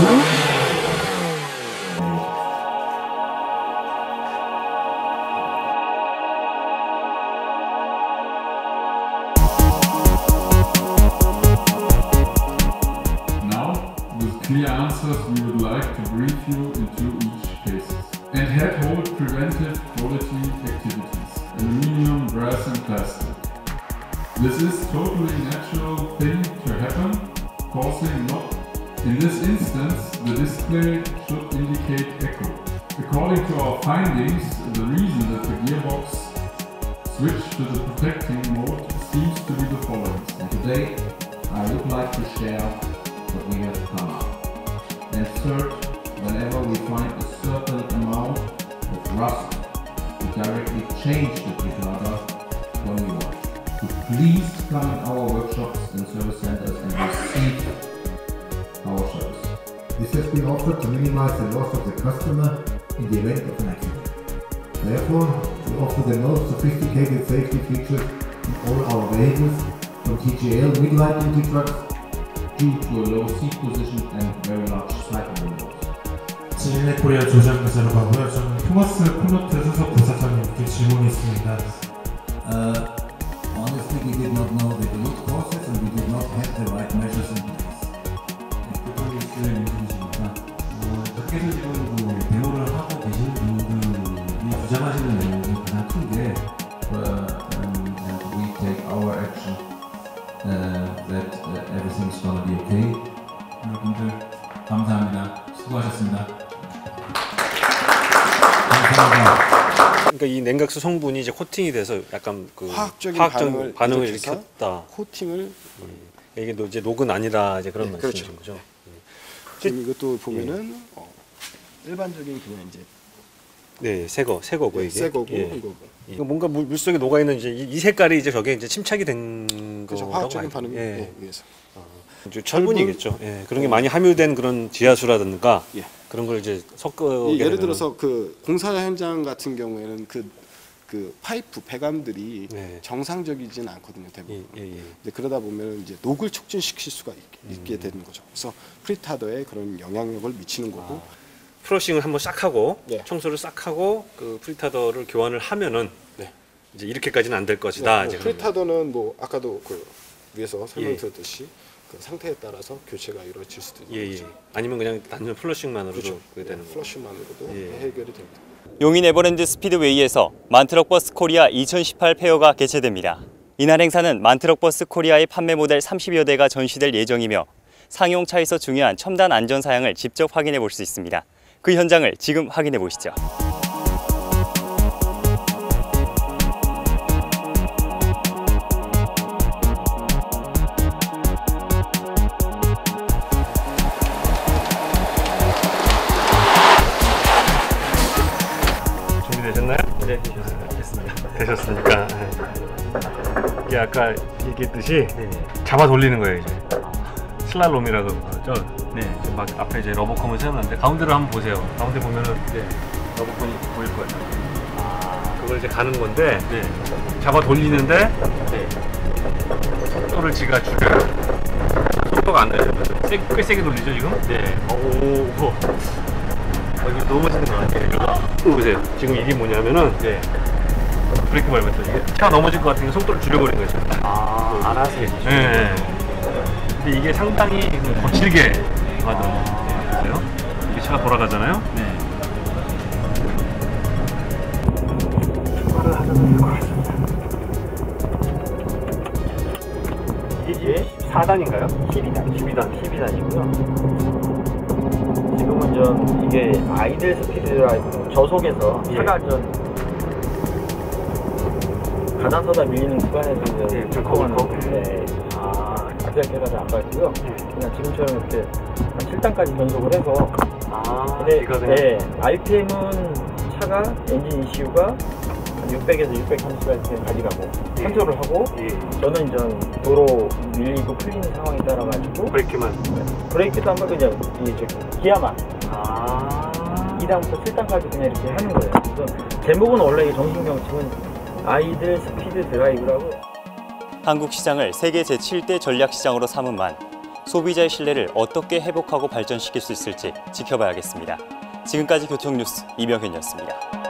Now, with clear answers, we would like to brief you into each case. And head hold preventive quality activities, aluminium, brass and plastic. This is totally natural thing to happen, causing not. In this instance, the display should indicate echo. According to our findings, the reason that the gearbox switched to the protecting mode seems to be the following. And today, I would like to share what we have come up. And third, whenever we find a certain amount of rust, we directly change the precursor when we want. So please come in our This has been offered to minimize the loss of the customer in the event of an accident. Therefore, we offer the most sophisticated safety features in all our vehicles, from TGL midlight duty trucks Due to a low seat position and very large side windows. 지인의 코리아 조장사로 가고요. 저는 토마스 코노트 수석 부사장님께 질문이 있습니다. Uh, honestly, we did not know the root causes and, and we take our action uh, that uh, everything's gonna be okay. 여러분들 감사합니다. 수고하셨습니다. 감사합니다. 그러니까 이 냉각수 성분이 이제 코팅이 돼서 약간 그 화학적인 화학적 반응을 일으켰다. 코팅을 이게 노- 이제 녹은 아니다 이제 그런 네, 말씀이신 그렇죠. 거죠. 지금 이것도 보면은 어, 일반적인 그냥 이제 네, 새 거, 새 거고 이게. 새 거고 예. 이거 뭔가 물, 물 속에 녹아 있는 이제 이, 이 색깔이 이제 저게 이제 침착이 된 그래서 거라고 화학적인 알고- 반응을 예. 예, 위해서 이제 철분이겠죠. 예. 그런 게 많이 함유된 그런 지하수라든가 예. 그런 걸 이제 섞어 이 예를 들어서 그 공사 현장 같은 경우에는 그, 그 파이프 배관들이 네. 정상적이진 않거든요 대부분. 예, 예, 예. 근데 그러다 보면 이제 녹을 촉진시킬 수가 있, 게 음. 되는 거죠. 그래서 프리타더에 그런 영향력을 미치는 거고 아. 프러싱을 한번 싹 하고 네. 청소를 싹 하고 그 프리타더를 교환을 하면은 네. 이제 이렇게까지는 안 될 것이다. 네, 뭐 프리타더는 뭐 아까도 그 위에서 예. 설명드렸듯이 그 상태에 따라서 교체가 이루어질 수도 있는 예, 예. 거죠. 아니면 그냥 단순 플러싱만으로도 그렇죠. 그게 되는 거. 플러시만으로도 예. 해결이 됩니다. 용인 에버랜드 스피드웨이에서 만트럭버스 코리아 2018 페어가 개최됩니다. 이날 행사는 만트럭버스 코리아의 판매 모델 30여 대가 전시될 예정이며 상용차에서 중요한 첨단 안전 사양을 직접 확인해 볼 수 있습니다. 그 현장을 지금 확인해 보시죠. 준비되셨나요? 네, 됐습니다. 되셨습니까? 네. 이게 아까 얘기했듯이 잡아 돌리는 거예요, 이제. 슬랄롬이라고 하죠. 네. 지금 막 앞에 이제 러버컴을 세웠는데 가운데로 한번 보세요. 가운데 보면은 이제 러버컴이 보일 거예요. 아, 그걸 이제 가는 건데 잡아 돌리는데 속도를 지가 줄여요. 속도가 안 나요. 세, 꽤 세게 돌리죠, 지금? 네. 오, 오. 어, 이거 너무 멋있는 것 같아요. 이거 보세요. 지금 이게 뭐냐면은 브레이크 밟았죠. 이게 차가 넘어질 것 같으니까 속도를 줄여버린 거죠. 아, 알아서 해주죠. 네. 근데 이게 상당히 거칠게 네, 보세요. 이게 차가 돌아가잖아요. 네. 이게 4단인가요? 12단. 12단. 12단이고요. 지금은 전 이게 아이들 스피드 드라이브 저속에서 예. 차가 전 가난서다 밀리는 구간에서 이제 예, 좀 들어가는 거 네. 아, 악셀까지 안 밟고요. 그냥 지금처럼 이렇게 한 7단까지 변속을 해서 아, 근데 이거 그냥 네, RPM은 차가 엔진 ECU가 한 600에서 630rpm 가져가고 예. 컨트롤을 하고 예. 저는 이제 도로 밀리고 풀리는 상황에 따라 가지고 브레이크만. 브레이크도 한번 그냥 이 저기 기아만 아. 2단부터 7단까지 그냥 이렇게 하는 거예요. 그래서 제목은 원래 이 정신병증은 아이들 스피드 드라이브라고 한국 시장을 세계 제7대 전략 시장으로 삼은 만 소비자의 신뢰를 어떻게 회복하고 발전시킬 수 있을지 지켜봐야겠습니다. 지금까지 교통뉴스 이병현이었습니다.